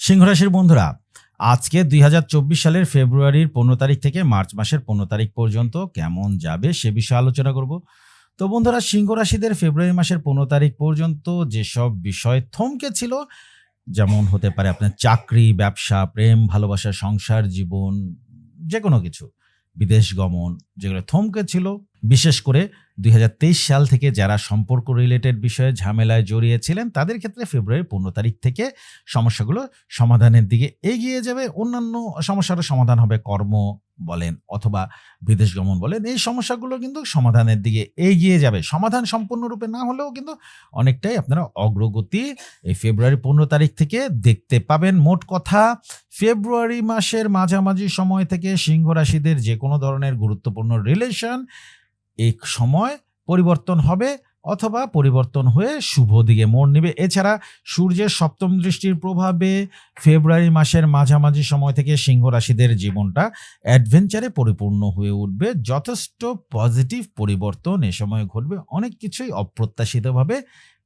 সিংহরাশির বন্ধুরা, আজকে দু হাজার চব্বিশ সালের ফেব্রুয়ারির পনেরো তারিখ থেকে মার্চ মাসের পনেরো তারিখ পর্যন্ত কেমন যাবে সে বিষয়ে আলোচনা করব। তো বন্ধুরা, সিংহ রাশিদের ফেব্রুয়ারি মাসের পনেরো তারিখ পর্যন্ত যেসব বিষয় থমকে ছিল, যেমন হতে পারে আপনার চাকরি, ব্যবসা, প্রেম, ভালোবাসা, সংসার, জীবন যে কোনো কিছু, বিদেশ গমন, যেগুলো থমকে ছিল, বিশেষ করে দুই হাজার তেইশ সাল থেকে যারা সম্পর্ক রিলেটেড বিষয়ে ঝামেলায় জড়িয়েছিলেন, তাদের ক্ষেত্রে ফেব্রুয়ারি পনেরো তারিখ থেকে সমস্যাগুলো সমাধানের দিকে এগিয়ে যাবে। অন্যান্য সমস্যারও সমাধান হবে কর্ম বলেন অথবা বিদেশ গমন বলেন। এই সমস্যাগুলো কিন্তু সমাধানের দিকে এগিয়ে যাবে। সমাধান সম্পূর্ণরূপে না হলেও কিন্তু অনেকটাই আপনারা অগ্রগতি এই ফেব্রুয়ারি পনেরো তারিখ থেকে দেখতে পাবেন। মোট কথা, ফেব্রুয়ারি মাসের মাঝামাঝি সময় থেকে সিংহ রাশিদের যে কোনো ধরনের গুরুত্বপূর্ণ রিলেশন এই সময় পরিবর্তন হবে অথবা পরিবর্তন হয়ে শুভ দিকে মোড় নেবে। এছাড়া সূর্যের সপ্তম দৃষ্টির প্রভাবে ফেব্রুয়ারি মাসের মাঝামাঝি সময় থেকে সিংহ রাশিদের জীবনটা অ্যাডভেঞ্চারে পরিপূর্ণ হয়ে উঠবে। যথেষ্ট পজিটিভ পরিবর্তন এ সময় ঘটবে। অনেক কিছুই অপ্রত্যাশিতভাবে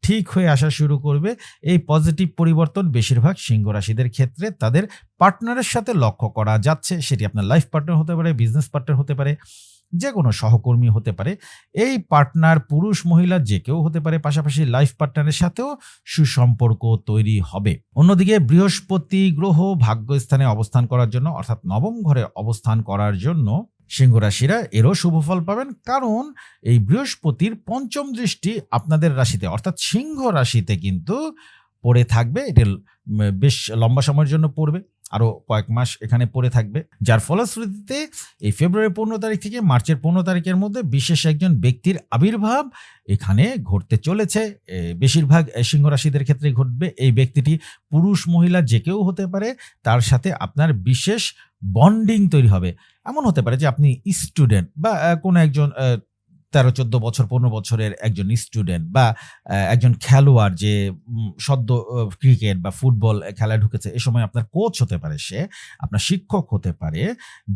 ঠিক হয়ে আসা শুরু করবে। এই পজিটিভ পরিবর্তন বেশিরভাগ সিংহ রাশিদের ক্ষেত্রে তাদের পার্টনারের সাথে লক্ষ্য করা যাচ্ছে। সেটি আপনার লাইফ পার্টনার হতে পারে বিজনেস পার্টনার হতে পারে যে কোনো সহকর্মী হতে পারে, এই পার্টনার পুরুষ মহিলা যে কেউ হতে পারে, পাশাপাশি লাইফ পার্টনারের সাথেও সুসম্পর্ক তৈরি হবে। অন্যদিকে বৃহস্পতি গ্রহ ভাগ্যস্থানে অবস্থান করার জন্য, অর্থাৎ নবম ঘরে অবস্থান করার জন্য সিংহ রাশিরা এরও শুভ ফল পাবেন। কারণ এই বৃহস্পতির পঞ্চম দৃষ্টি আপনাদের রাশিতে, অর্থাৎ সিংহ রাশিতে কিন্তু পড়ে থাকবে। এটা বেশ লম্বা সময়ের জন্য পড়বে। আরও কয়েক মাস এখানে পড়ে থাকবে। যার ফলশ্রুতিতে এই ফেব্রুয়ারি পনেরো তারিখ থেকে মার্চের পনেরো তারিখের মধ্যে বিশেষ একজন ব্যক্তির আবির্ভাব এখানে ঘটতে চলেছে। বেশিরভাগ সিংহ রাশিদের ক্ষেত্রে ঘটবে এই ব্যক্তিটি পুরুষ, মহিলা, যে কেউ হতে পারে। তার সাথে আপনার বিশেষ বন্ডিং তৈরি হবে। এমন হতে পারে যে আপনি স্টুডেন্ট বা কোনো একজন তেরো, চোদ্দ বছর, পনেরো বছরের একজন স্টুডেন্ট বা একজন খেলোয়াড় যে সদ্য ক্রিকেট বা ফুটবল খেলায় ঢুকেছে, এ সময় আপনার কোচ হতে পারে সে, আপনার শিক্ষক হতে পারে,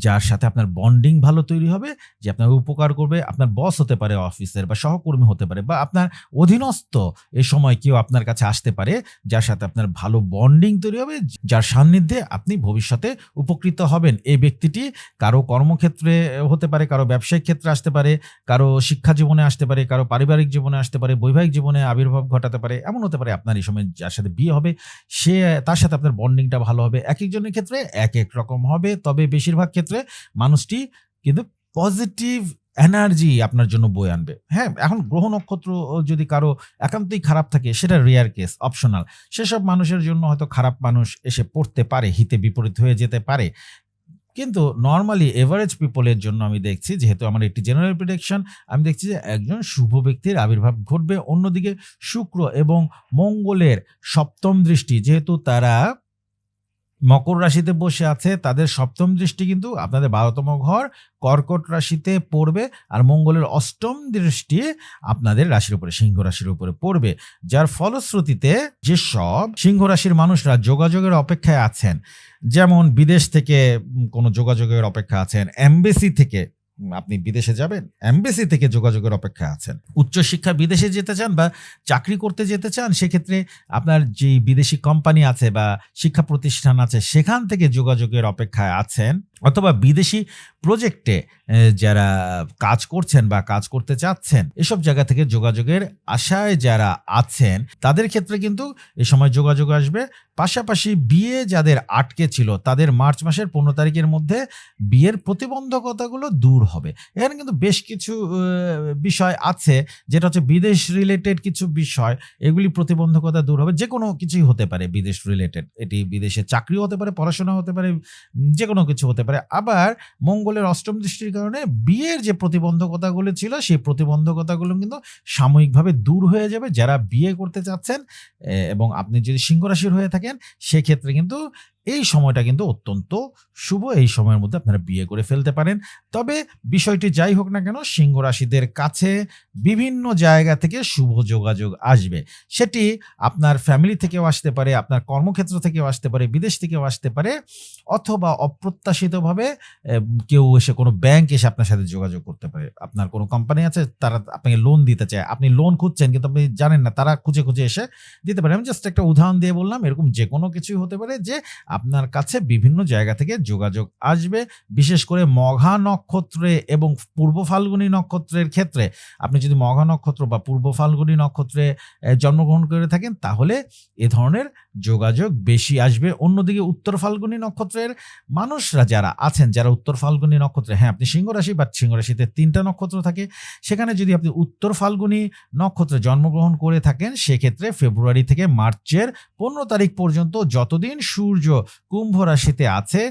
যার সাথে আপনার বন্ডিং ভালো তৈরি হবে, যে আপনার উপকার করবে, আপনার বস হতে পারে অফিসের বা সহকর্মী হতে পারে বা আপনার অধীনস্থ এ সময় কেউ আপনার কাছে আসতে পারে, যার সাথে আপনার ভালো বন্ডিং তৈরি হবে, যার সান্নিধ্যে আপনি ভবিষ্যতে উপকৃত হবেন। এই ব্যক্তিটি কারও কর্মক্ষেত্রে হতে পারে, কারও ব্যবসায়িক ক্ষেত্রে আসতে পারে, কারও শিক্ষা জীবনে আসতে পারে, কারও পারিবারিক জীবনে আসতে পারে, বৈবাহিক জীবনে আবির্ভাব ঘটাতে পারে, এমন হতে পারে আপনার এই সময় যার সাথে বিয়ে হবে, সে, তার সাথে আপনার বন্ডিংটা ভালো হবে। এক একজনের ক্ষেত্রে এক এক রকম হবে, তবে বেশিরভাগ ক্ষেত্রে মানুষটি কিন্তু পজিটিভ এনার্জি আপনার জন্য বয়ে আনবে। হ্যাঁ এখন গ্রহ নক্ষত্র যদি কারও একান্তই খারাপ থাকে, সেটা রেয়ার কেস অপশনাল সেসব মানুষের জন্য হয়তো খারাপ মানুষ এসে পড়তে পারে, হিতে বিপরীত হয়ে যেতে পারে। কিন্তু নর্মালি এভারেজ পিপলের জন্য আমি দেখছি, যেহেতু আমার একটি জেনারেল প্রিডিকশন আমি দেখছি যে একজন শুভ ব্যক্তির আবির্ভাব ঘটবে। অন্যদিকে শুক্র এবং মঙ্গলের সপ্তম দৃষ্টি, যেহেতু তারা মকর রাশিতে বসে আছে, তাদের সপ্তম দৃষ্টি কিন্তু আপনাদের বারোতম ঘর, কর্কট রাশিতে পড়বে আর মঙ্গলের অষ্টম দৃষ্টি আপনাদের রাশির উপরে, সিংহ রাশির উপরে পড়বে। যার ফলশ্রুতিতে যেসব সিংহ রাশির মানুষরা যোগাযোগের অপেক্ষায় আছেন, যেমন বিদেশ থেকে কোনো যোগাযোগের অপেক্ষা আছেন, এমবেসি থেকে আপনি বিদেশে যাবেন এমবেসি থেকে যোগাযোগের অপেক্ষা আছেন। উচ্চশিক্ষা বিদেশে যেতে চান বা চাকরি করতে যেতে চান, সেক্ষেত্রে আপনার যে বিদেশি কোম্পানি আছে বা শিক্ষা প্রতিষ্ঠান আছে, সেখান থেকে যোগাযোগের অপেক্ষায় আছেন। অথবা বিদেশি প্রজেক্টে যারা কাজ করছেন বা কাজ করতে চাচ্ছেন, এসব জায়গা থেকে যোগাযোগের আশায় যারা আছেন, তাদের ক্ষেত্রে কিন্তু এ সময় যোগাযোগ আসবে। পাশাপাশি বিয়ে যাদের আটকে ছিল, তাদের মার্চ মাসের পনেরো তারিখের মধ্যে বিয়ের প্রতিবন্ধকতাগুলো দূর হবে। এখানে কিন্তু বেশ কিছু বিষয় আছে, যেটা হচ্ছে বিদেশ রিলেটেড কিছু বিষয়, এগুলি প্রতিবন্ধকতা দূর হবে। যে কোনো কিছুই হতে পারে বিদেশ রিলেটেড এটি বিদেশে চাকরিও হতে পারে পড়াশোনা হতে পারে যে কোনো কিছু হতে পারে। আবার মঙ্গলের অষ্টম দৃষ্টির কারণে বিয়ের যে প্রতিবন্ধকতাগুলো ছিল, সেই প্রতিবন্ধকতাগুলো কিন্তু সাময়িকভাবে দূর হয়ে যাবে। যারা বিয়ে করতে চাচ্ছেন এবং আপনি যদি সিংহ রাশির হয়ে থাকেন, সেক্ষেত্রে কিন্তু এই সময়টা কিন্তু অত্যন্ত শুভ। এই সময়ের মধ্যে আপনারা বিয়ে করে ফেলতে পারেন। তবে বিষয়টি যাই হোক না কেন সিংহ রাশিদের কাছে বিভিন্ন জায়গা থেকে শুভ যোগাযোগ আসবে। সেটি আপনার ফ্যামিলি থেকেও আসতে পারে, আপনার কর্মক্ষেত্র থেকেও আসতে পারে, বিদেশ থেকেও আসতে পারে, অথবা অপ্রত্যাশিতভাবে কেউ এসে কোনো ব্যাংক এসে আপনার সাথে যোগাযোগ করতে পারে। আপনার কোনো কোম্পানি আছে, তারা আপনাকে লোন দিতে চায়। আপনি লোন খুঁজছেন, কিন্তু আপনি জানেন না, তারা খুঁজে খুঁজে এসে দিতে পারে। আমি জাস্ট একটা উদাহরণ দিয়ে বললাম, এরকম যে কোনো কিছুই হতে পারে যে আপনার কাছে বিভিন্ন জায়গা থেকে যোগাযোগ আসবে। বিশেষ করে মঘা নক্ষত্রে এবং পূর্ব ফাল্গুনী নক্ষত্রের ক্ষেত্রে আপনি যদি মঘা নক্ষত্র বা পূর্ব ফাল্গুনী নক্ষত্রে জন্মগ্রহণ করে থাকেন, তাহলে এ ধরনের যোগাযোগ বেশি আসবে। অন্যদিকে উত্তর ফাল্গুনী নক্ষত্রের মানুষরা যারা আছেন, যারা উত্তর ফাল্গুনী নক্ষত্রে হ্যাঁ আপনি সিংহ রাশি বা সিংহ রাশিতে তিনটা নক্ষত্র থাকে, সেখানে যদি আপনি উত্তর ফাল্গুনী নক্ষত্রে জন্মগ্রহণ করে থাকেন, সেক্ষেত্রে ফেব্রুয়ারি থেকে মার্চের পনেরো তারিখ পর্যন্ত যতদিন সূর্য কুম্ভ রাশিতে আছে,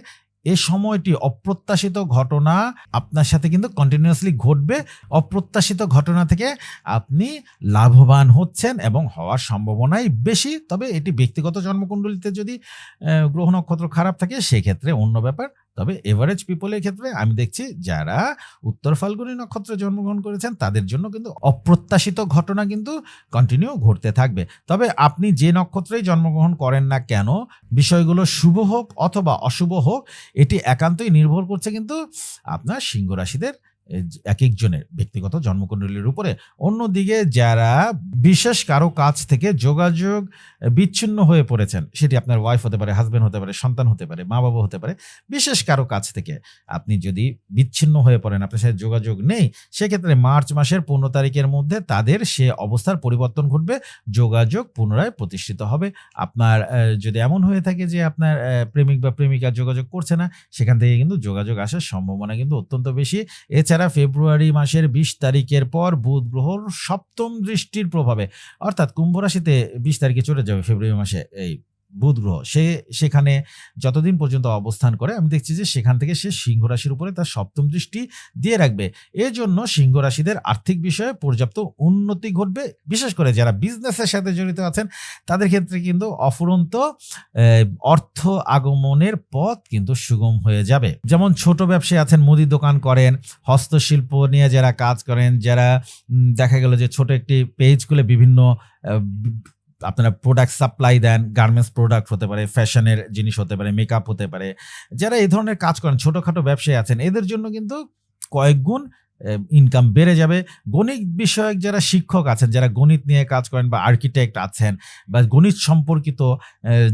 এ সময়টি অপ্রত্যাশিত ঘটনা আপনার সাথে কিন্তু কন্টিনিউয়াসলি ঘটবে। অপ্রত্যাশিত ঘটনা থেকে আপনি লাভবান হচ্ছেন এবং হওয়ার সম্ভাবনাই বেশি। তবে এটি ব্যক্তিগত জন্মকুণ্ডলিতে যদি গ্রহ নক্ষত্র খারাপ থাকে, সেক্ষেত্রে অন্য ব্যাপার। তবে এভারেজ পিপলের ক্ষেত্রে আমি দেখছি যারা উত্তর ফাল্গুনী নক্ষত্রে জন্মগ্রহণ করেছেন, তাদের জন্য কিন্তু অপ্রত্যাশিত ঘটনা কিন্তু কন্টিনিউ ঘটতে থাকবে। তবে আপনি যে নক্ষত্রেই জন্মগ্রহণ করেন না কেন, বিষয়গুলো শুভ হোক অথবা অশুভ হোক, এটি একান্তই নির্ভর করছে কিন্তু আপনার সিংহ রাশিদের এক একজনের ব্যক্তিগত জন্মকুণ্ডলীর উপরে। অন্যদিকে যারা বিশেষ কারও কাছ থেকে যোগাযোগ বিচ্ছিন্ন হয়ে পড়েছেন, সেটি আপনার ওয়াইফ হতে পারে হাজবেন্ড হতে পারে, সন্তান হতে পারে মা বাবা হতে পারে, বিশেষ কারও কাছ থেকে আপনি যদি বিচ্ছিন্ন হয়ে পড়েন, আপনার সাথে যোগাযোগ নেই, সেক্ষেত্রে মার্চ মাসের পনেরো তারিখের মধ্যে তাদের সে অবস্থার পরিবর্তন ঘটবে, যোগাযোগ পুনরায় প্রতিষ্ঠিত হবে। আপনার যদি এমন হয়ে থাকে যে আপনার প্রেমিক বা প্রেমিকা যোগাযোগ করছে না, সেখান থেকে কিন্তু যোগাযোগ আসার সম্ভাবনা কিন্তু অত্যন্ত বেশি। এছাড়া ফেব্রুয়ারি মাসের বিশ তারিখের পর বুধ গ্রহর সপ্তম দৃষ্টির প্রভাবে, অর্থাৎ কুম্ভ রাশিতে বিশ তারিখে চলে যাবে ফেব্রুয়ারি মাসে এই বুধ গ্রহ সে সেখানে যতদিন পর্যন্ত অবস্থান করে, আমি দেখছি যে সেখান থেকে সে সিংহ রাশির উপরে তার সপ্তম দৃষ্টি দিয়ে রাখবে। এর জন্য সিংহ রাশিদের আর্থিক বিষয়ে পর্যাপ্ত উন্নতি ঘটবে। বিশেষ করে যারা বিজনেসের সাথে জড়িত আছেন, তাদের ক্ষেত্রে কিন্তু অফুরন্ত অর্থ আগমনের পথ কিন্তু সুগম হয়ে যাবে। যেমন ছোট ব্যবসায়ী আছেন, মুদি দোকান করেন, হস্তশিল্প নিয়ে যারা কাজ করেন, যারা দেখা গেল যে ছোট একটি পেজ খুলে বিভিন্ন আপনারা প্রোডাক্ট সাপ্লাই দেন গার্মেন্টস প্রোডাক্ট হতে পারে ফ্যাশনের জিনিস হতে পারে মেকআপ হতে পারে, যারা এই ধরনের কাজ করেন, ছোটোখাটো ব্যবসায়ী আছেন, এদের জন্য কিন্তু কয়েক গুণ ইনকাম বেড়ে যাবে। গণিত বিষয়ক যারা শিক্ষক আছেন, যারা গণিত নিয়ে কাজ করেন বা আর্কিটেক্ট আছেন বা গণিত সম্পর্কিত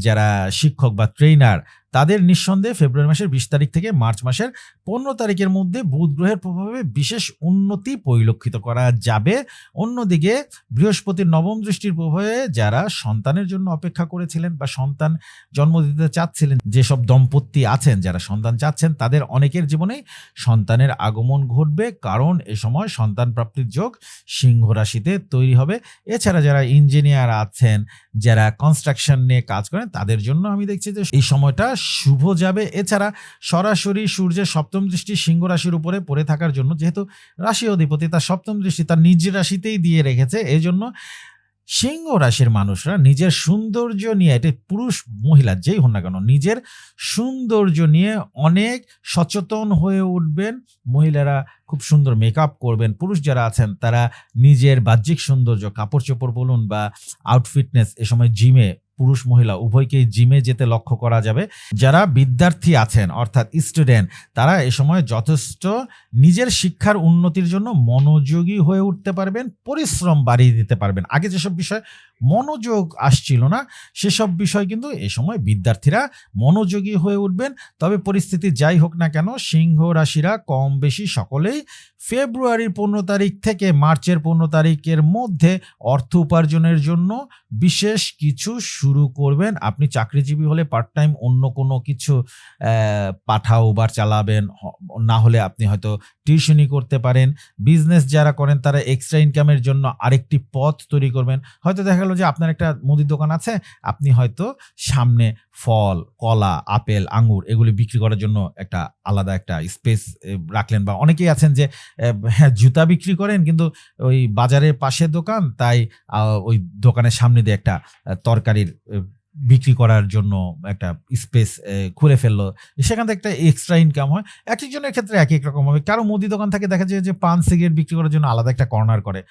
যারা শিক্ষক বা ট্রেনার তাদের নিঃসন্দেহে ফেব্রুয়ারি মাসের বিশ তারিখ থেকে মার্চ মাসের পনেরো তারিখের মধ্যে বুধ গ্রহের প্রভাবে বিশেষ উন্নতি পরিলক্ষিত করা যাবে। অন্যদিকে বৃহস্পতির নবম দৃষ্টির প্রভাবে যারা সন্তানের জন্য অপেক্ষা করেছিলেন বা সন্তান জন্ম দিতে চাচ্ছিলেন, যেসব দম্পতি আছেন, যারা সন্তান চাচ্ছেন, তাদের অনেকের জীবনেই সন্তানের আগমন ঘটবে। কারণ এ সময় সন্তান প্রাপ্তির যোগ সিংহ রাশিতে তৈরি হবে। এছাড়া যারা ইঞ্জিনিয়ার আছেন, যারা কনস্ট্রাকশন নিয়ে কাজ করেন, তাদের জন্য আমি দেখছি যে এই সময়টা শুভ যাবে। এছাড়া সরাসরি সূর্যের সপ্তম দৃষ্টি সিংহ রাশির উপরে পড়ে থাকার জন্য যেহেতু রাশি অধিপতি তার সপ্তম দৃষ্টি তার নিজ রাশিতেই দিয়ে রেখেছে এই জন্য সিংহ রাশির মানুষরা নিজের সৌন্দর্য নিয়ে, এটা পুরুষ মহিলা যেই হন না কেন, নিজের সৌন্দর্য নিয়ে অনেক সচেতন হয়ে উঠবেন। মহিলারা খুব সুন্দর মেকআপ করবেন, পুরুষ যারা আছেন তারা নিজের বাহ্যিক সৌন্দর্য, কাপড় চোপড় বলুন বা আউটফিটনেস এ সময় জিমে পুরুষ মহিলা, উভয়কেই জিমে যেতে লক্ষ্য করা যাবে। যারা বিদ্যার্থী আছেন, অর্থাৎ স্টুডেন্ট তারা এ সময় যথেষ্ট নিজের শিক্ষার উন্নতির জন্য মনোযোগী হয়ে উঠতে পারবেন, পরিশ্রম বাড়িয়ে দিতে পারবেন। আগে যেসব বিষয় মনোযোগ আসছিল না। সেসব বিষয় কিন্তু এ সময় বিদ্যার্থীরা মনোযোগী হয়ে উঠবেন। তবে পরিস্থিতি যাই হোক না কেন, সিংহ রাশিরা কম বেশি সকলেই ফেব্রুয়ারির পনেরো তারিখ থেকে মার্চের পনেরো তারিখের মধ্যে অর্থ উপার্জনের জন্য বিশেষ কিছু শুরু করবেন। আপনি চাকরিজীবী হলে পার্ট টাইম অন্য কোনো কিছু পাঠাও বা চালাবেন। না হলে আপনি হয়তো টিউশনি করতে পারেন। বিজনেস যারা করেন তারা এক্সট্রা ইনকামের জন্য আরেকটি পথ তৈরি করবেন। হয়তো দেখা গেল যে, আপনার একটা মুদির দোকান আছে, আপনি হয়তো সামনে ফল, কলা, আপেল, আঙ্গুর এগুলি বিক্রি করার জন্য একটা আলাদা একটা স্পেস রাখলেন। বা অনেকেই আছেন যে হ্যাঁ জুতা বিক্রি করেন, কিন্তু ওই বাজারের পাশে দোকান, তাই ওই দোকানের সামনে দিয়ে একটা তরকারির বিক্রি করার জন্য একটা স্পেস খুলে ফেলল। সেখান থেকে একটা এক্সট্রা ইনকাম হয়। এক একজনের ক্ষেত্রে এক এক রকম হবে। কারও মুদি দোকান থেকে দেখা যায় যে, পান, সিগারেট বিক্রি করার জন্য আলাদা একটা কর্নার করে।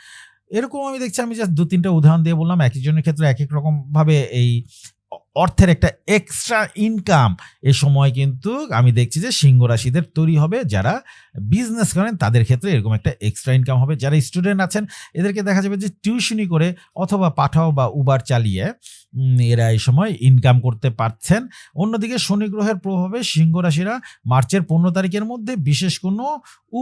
এরকম আমি দেখছি, আমি জাস্ট দু তিনটা উদাহরণ দিয়ে বললাম এক একজনের ক্ষেত্রে এক এক রকম ভাবে এই অর্থের একটা এক্সট্রা ইনকাম এ সময় কিন্তু আমি দেখছি যে সিংহ রাশিদের তৈরি হবে, যারা বিজনেস করেন, তাদের ক্ষেত্রে এরকম একটা এক্সট্রা ইনকাম হবে। যারা স্টুডেন্ট আছেন, এদেরকে দেখা যাবে যে টিউশনি করে অথবা পাঠাও বা উবার চালিয়ে এরা এই সময় ইনকাম করতে পারছেন। অন্যদিকে শনি গ্রহের প্রভাবে সিংহ রাশিরা মার্চের পনেরো তারিখের মধ্যে বিশেষ কোনো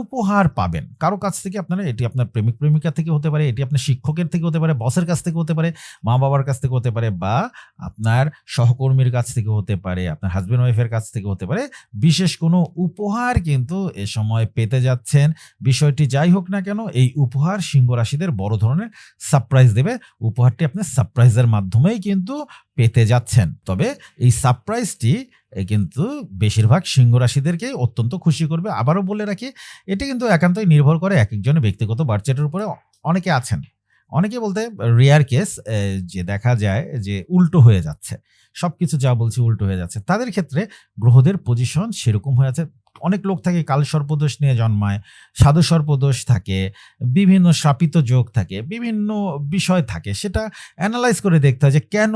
উপহার পাবেন। কারও কাছ থেকে আপনারা, এটি আপনার প্রেমিক প্রেমিকা থেকে হতে পারে, এটি আপনার শিক্ষকের থেকে হতে পারে বসের কাছ থেকে হতে পারে মা বাবার কাছ থেকে হতে পারে বা আপনার সহকর্মীর কাছ থেকে হতে পারে, আপনার হাজব্যান্ড ওয়াইফের কাছ থেকে হতে পারে, বিশেষ কোনো উপহার কিন্তু এ সময় পেতে যাচ্ছেন। বিষয়টি যাই হোক না কেন, এই উপহার সিংহ রাশিদের বড় ধরনের সারপ্রাইজ দেবে। উপহারটি আপনি সারপ্রাইজের মাধ্যমেই কিন্তু পেতে যাচ্ছেন। তবে এই সারপ্রাইজটি কিন্তু বেশিরভাগ সিংহ রাশিদেরকেই অত্যন্ত খুশি করবে। আবারও বলে রাখি, এটি কিন্তু একান্তই নির্ভর করে এক একজনের ব্যক্তিগত বার্চেটের উপরে অনেকে আছেন। অনেকে বলতে রেয়ার কেস যে দেখা যায় যে উল্টো হয়ে যাচ্ছে। সব কিছু যা বলছি উল্টো হয়ে যাচ্ছে। তাদের ক্ষেত্রে গ্রহদের পজিশন সেরকম হয়ে আছে। অনেক লোক থাকে কাল সর্পদোষ নিয়ে জন্মায়, সাধু সর্পদোষ থাকে, বিভিন্ন শাপিত যোগ থাকে, বিভিন্ন বিষয় থাকে। সেটা অ্যানালাইজ করে দেখতে হয় যে কেন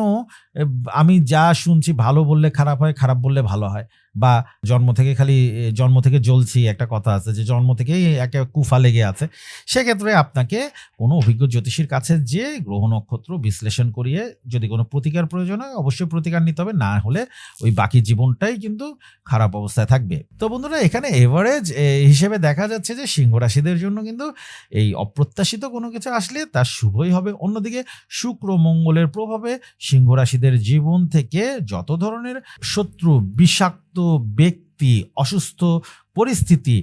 আমি যা শুনছি ভালো বললে খারাপ হয়, খারাপ বললে ভালো হয়। বা জন্ম থেকে খালি জন্ম থেকে জ্বলছি একটা কথা আছে যে জন্ম থেকেই একটা কুফা লেগে আছে। সেক্ষেত্রে আপনাকে কোনো অভিজ্ঞ জ্যোতিষীর কাছে যে গ্রহ নক্ষত্র বিশ্লেষণ করিয়ে যদি কোনো প্রতিকার প্রয়োজন হয়, অবশ্যই প্রতিকার নিতে হবে। না হলে ওই বাকি জীবনটাই কিন্তু খারাপ অবস্থায় থাকবে। তো বন্ধুরা, এখানে এভারেজ হিসেবে দেখা যাচ্ছে যে সিংহ রাশিদের জন্য কিন্তু এই অপ্রত্যাশিত কোনো কিছু আসলে তার শুভই হবে। অন্যদিকে শুক্র মঙ্গলের প্রভাবে সিংহ রাশিদের জীবন থেকে যত ধরনের শত্রু, বিষাক্ত ব্যক্তি অসুস্থ পরিস্থিতি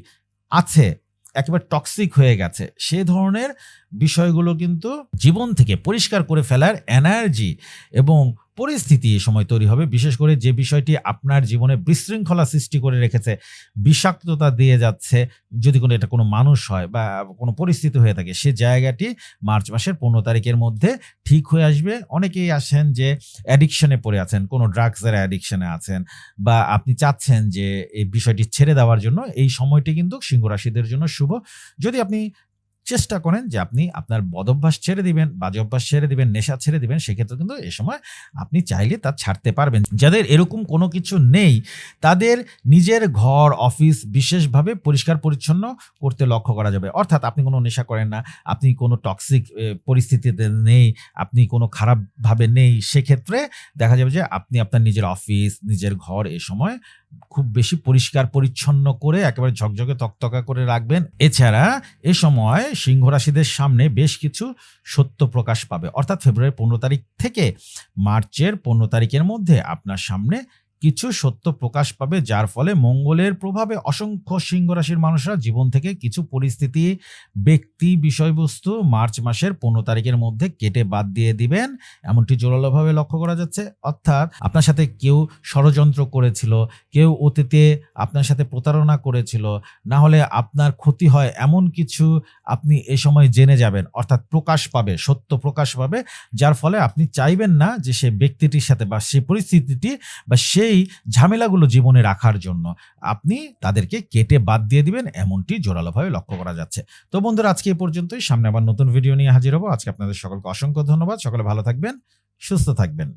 আছে একেবারে টক্সিক হয়ে গেছে সে ধরনের বিষয়গুলো কিন্তু জীবন থেকে পরিষ্কার করে ফেলার এনার্জি এবং পরিস্থিতি এই সময় তৈরি হবে। বিশেষ করে যে বিষয়টি আপনার জীবনে বিশৃঙ্খলা সৃষ্টি করে রেখেছে, বিষাক্ততা দিয়ে যাচ্ছে, যদি কোনো এটা কোনো মানুষ হয় বা কোনো পরিস্থিতি হয়ে থাকে, সে জায়গাটি মার্চ মাসের পনেরো তারিখের মধ্যে ঠিক হয়ে আসবে। অনেকেই আসেন যে অ্যাডিকশনে পড়ে আছেন, কোনো ড্রাগসের অ্যাডিকশনে আছেন বা আপনি চাচ্ছেন যে এই বিষয়টি ছেড়ে দেওয়ার জন্য। এই সময়টি কিন্তু সিংহ রাশিদের জন্য শুভ। যদি আপনি চেষ্টা করেন যে আপনি আপনার বদভ্যাস ছেড়ে দিবেন, বাজে অভ্যাস ছেড়ে দিবেন, নেশা ছেড়ে দিবেন, সেক্ষেত্রে কিন্তু এ সময় আপনি চাইলে তা ছাড়তে পারবেন। যাদের এরকম কোনো কিছু নেই, তাদের নিজের ঘর, অফিস বিশেষভাবে পরিষ্কার পরিচ্ছন্ন করতে লক্ষ্য করা যাবে। অর্থাৎ আপনি কোনো নেশা করেন না, আপনি কোনো টক্সিক পরিস্থিতিতে নেই, আপনি কোনো খারাপভাবে নেই, সেক্ষেত্রে দেখা যাবে যে আপনি আপনার নিজের অফিস, নিজের ঘর এ সময় খুব বেশি পরিষ্কার পরিচ্ছন্ন করে একেবারে ঝকঝকে, তকতকা করে রাখবেন। এছাড়া এ সময় সিংহ রাশিদের সামনে বেশ কিছু সত্য প্রকাশ পাবে। অর্থাৎ ফেব্রুয়ারি পনেরো তারিখ থেকে মার্চের পনেরো তারিখের মধ্যে আপনার সামনে কিছু সত্য প্রকাশ পাবে, যার ফলে মঙ্গলের প্রভাবে অসংখ্য সিংহ রাশির মানুষরা জীবন থেকে কিছু পরিস্থিতি, ব্যক্তি বিষয়বস্তু মার্চ মাসের পনেরো তারিখের মধ্যে কেটে বাদ দিয়ে দিবেন। এমনটি জোরালোভাবে লক্ষ্য করা যাচ্ছে। অর্থাৎ আপনার সাথে কেউ ষড়যন্ত্র করেছিল, কেউ অতীতে আপনার সাথে প্রতারণা করেছিল, না হলে আপনার ক্ষতি হয় এমন কিছু আপনি এ সময় জেনে যাবেন। অর্থাৎ প্রকাশ পাবে, সত্য প্রকাশ পাবে, যার ফলে আপনি চাইবেন না যে সে ব্যক্তিটির সাথে বা সে পরিস্থিতিটি বা সেই ঝামেলাগুলো জীবনে রাখার জন্য আপনি তাদেরকে কেটে বাদ দিয়ে দিবেন, এমনটি জোরালোভাবে লক্ষ্য করা যাচ্ছে। তো বন্ধুরা, আজকে এ পর্যন্তই। সামনে আবার নতুন ভিডিও নিয়ে হাজির হব। আজকে আপনাদের সকলকে অসংখ্য ধন্যবাদ। সকলে ভালো থাকবেন, সুস্থ থাকবেন।